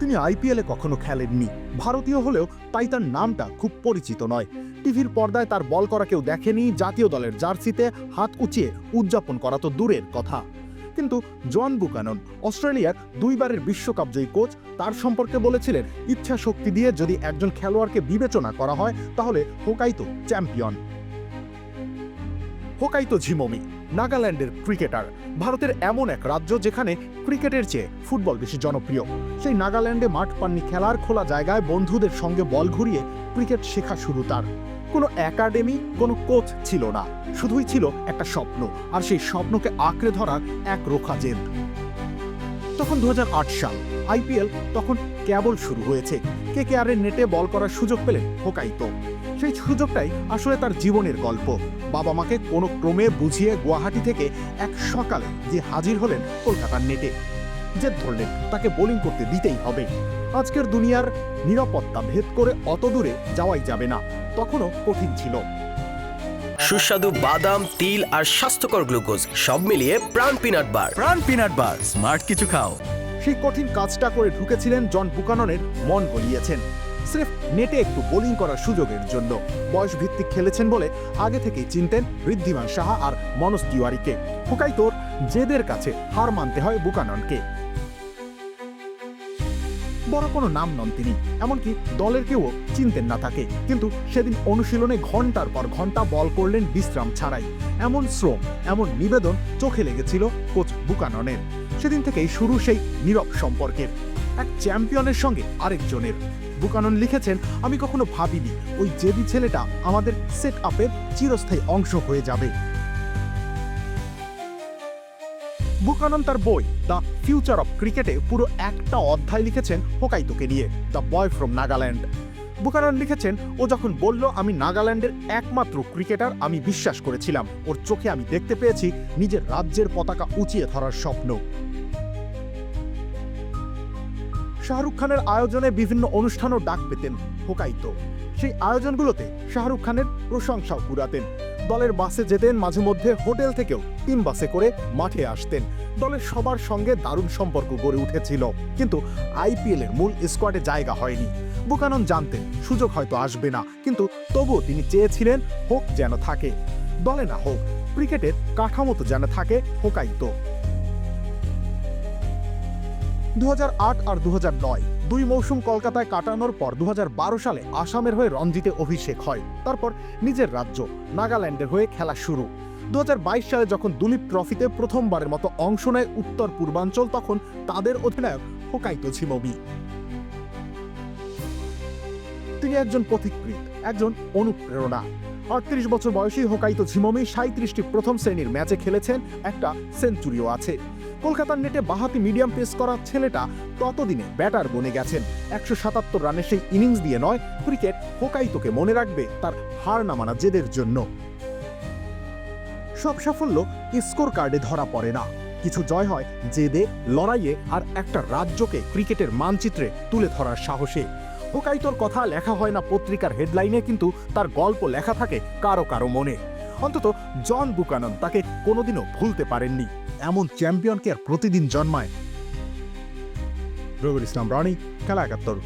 তিনি আইপিএলে কখনো খেলেননি। ভারতীয় হলেও তাই তার নামটা খুব পরিচিত নয়। টিভির পর্দায় তার বল করা কেউ দেখেনি, জাতীয় দলের জার্সিতে হাত উঁচিয়ে উদযাপন করা তো দূরের কথা। কিন্তু জন বুকানন, অস্ট্রেলিয়ার দুইবারের বিশ্বকাপ জয়ী কোচ, তার সম্পর্কে বলেছিলেন, ইচ্ছা শক্তি দিয়ে যদি একজন খেলোয়াড়কে বিবেচনা করা হয়, তাহলে হোকাইতো চ্যাম্পিয়ন। হোকাইতো ঝিমমি। নাগাল্যান্ডের ক্রিকেটার। ভারতের এমন এক রাজ্য যেখানে ক্রিকেটের চেয়ে ফুটবল বেশি জনপ্রিয়। সেই নাগাল্যান্ডে মাঠ পাননি খেলার খোলা জায়গায় বন্ধুদের সঙ্গে বল ঘুরিয়ে ক্রিকেট শেখা শুরু তার। কোনো একাডেমি, কোনো কোচ ছিল না। শুধুই ছিল একটা স্বপ্ন, আর সেই স্বপ্নকে আঁকড়ে ধরার এক রোখা জেদ। তখন দু হাজার আট সাল আইপিএল তখন কেবল শুরু হয়েছে। কে কে আর নেটে বল করার সুযোগ পেলেন হোকাইতো। সেই সুযোগটাই আসলে তার জীবনের গল্প। বাবা মাকে কোনো ক্রমে বুঝিয়ে গুয়াহাটি থেকে এক সকালে যে হাজির হলেন কলকাতার নেটে জেদ ধরলেন তাকে বোলিং করতে দিতেই হবে। আজকের দুনিয়ার নিরাপত্তা ভেদ করে অত দূরে যাওয়াই যাবে না তখনও কঠিন ছিল। সুস্বাদু বাদাম তিল আর স্বাস্থ্যকর গ্লুকোজ সব মিলিয়ে প্রাণ পিনাট বার। প্রাণ পিনাট বার স্মার্ট কিছু খাও। সেই কঠিন কাজটা করে ঢুকেছিলেন জন বুকাননের মন গলিয়েছেন স্রেফ নেটে একটু বোলিং করার সুযোগের জন্য। বয়স ভিত্তিক খেলেছেন বলে আগে থেকেই চিনতেন ঋদ্ধিমান সাহা আর মনোজ তিওয়ারিকে। হুকাইতোর জেদের কাছে হার মানতে হয় বুকাননকে। বড় কোনো নাম নন তিনি, এমনকি দলের কেউ চিনতেন না তাকে। কিন্তু সেদিন অনুশীলনে ঘণ্টার পর ঘণ্টা বল করলেন বিশ্রাম ছাড়াই। এমন শ্রম, এমন নিবেদন চোখে লেগেছিল কোচ বুকাননের। সেদিন থেকেই শুরু সেই নীরব সম্পর্কের। এক চ্যাম্পিয়নের সঙ্গে আরেকজনের। বুকানন লিখেছেন, আমি কখনো ভাবিনি, ওই জেদি ছেলেটা আমাদের সেট আপের চিরস্থায়ী অংশ হয়ে যাবে। বুকানন তার বই দ্য ফিউচার অফ ক্রিকেটে পুরো একটা অধ্যায় লিখেছেন হোকাইতোকে নিয়ে, the boy from Nagaland. Buchanan লিখেছেন, ও যখন বলল, আমি নাগাল্যান্ডের একমাত্র ক্রিকেটার, আমি বিশ্বাস করেছিলাম। ওর চোখে আমি দেখতে পেয়েছি নিজের রাজ্যের পতাকা উঁচিয়ে ধরার স্বপ্ন। শাহরুখ খানের আয়োজনে বিভিন্ন অনুষ্ঠানও ডাক পেতেন হোকাইতো সেই আয়োজনগুলোতে শাহরুখ খানের প্রশংসাও কুড়াতেন দলের বাসে যেতেন, মাঝে মধ্যে হোটেল থেকেও তিন বাসে করে মাঠে আসতেন। দলের সবার সঙ্গে দারুণ সম্পর্ক গড়ে উঠেছিল। কিন্তু আইপিএল এর মূল স্কোয়াডে জায়গা হয়নি। বুকানন জানতেন, সুযোগ হয়তো আসবে না, কিন্তু তবুও তিনি চেয়েছিলেন হোক যেন থাকে। দলে না হোক, ক্রিকেটের কাঠামো তো যেন থাকে হোকাইতো দু হাজার আট আর দু দুই মৌসুম কলকাতায় কাটানোর পর দু হাজার বারো সালে আসামের হয়ে রঞ্জিতে অভিষেক হয়। তারপর নিজের রাজ্য, নাগাল্যান্ডের হয়ে খেলা শুরু। দুহাজার বাইশ সালে যখন দুলীপ ট্রফিতে প্রথমবারের মতো অংশ নেয় উত্তর পূর্বাঞ্চল, তখন তাদের অধিনায়ক হোকাইতো ঝিমবি। তিনি একজন পথিকৃৎ, একজন অনুপ্রেরণা। আটত্রিশ বছর বয়সী হোকাইতো ঝিমমি সাঁত্রিশটি প্রথম শ্রেণির ম্যাচে খেলেছেন, একটা সেঞ্চুরিও আছে। কলকাতার নেটে বাহাতি মিডিয়াম পেস করা ছেলেটা ততদিনে ব্যাটার বনে গেছেন। একশো সাতাত্তর রানের সেই ইনিংস দিয়ে নয়, ক্রিকেট হোকাইতোকে মনে রাখবে তার হার না মানা জেদের জন্য। সব সাফল্য স্কোর কার্ডে ধরা পড়ে না। কিছু জয় হয় জেদে, লড়াইয়ে আর একটা রাজ্যকে ক্রিকেটের মানচিত্রে তুলে ধরার সাহসে। হোকাইতোর কথা লেখা হয় না পত্রিকার হেডলাইনে, কিন্তু তার গল্প লেখা থাকে কারও কারও মনে। অন্তত জন বুকানন তাকে কোনোদিনও ভুলতে পারেননি। এমন চ্যাম্পিয়নকে আর প্রতিদিন জন্মায়। রবির ইসলাম রনি খেলা একাত্তর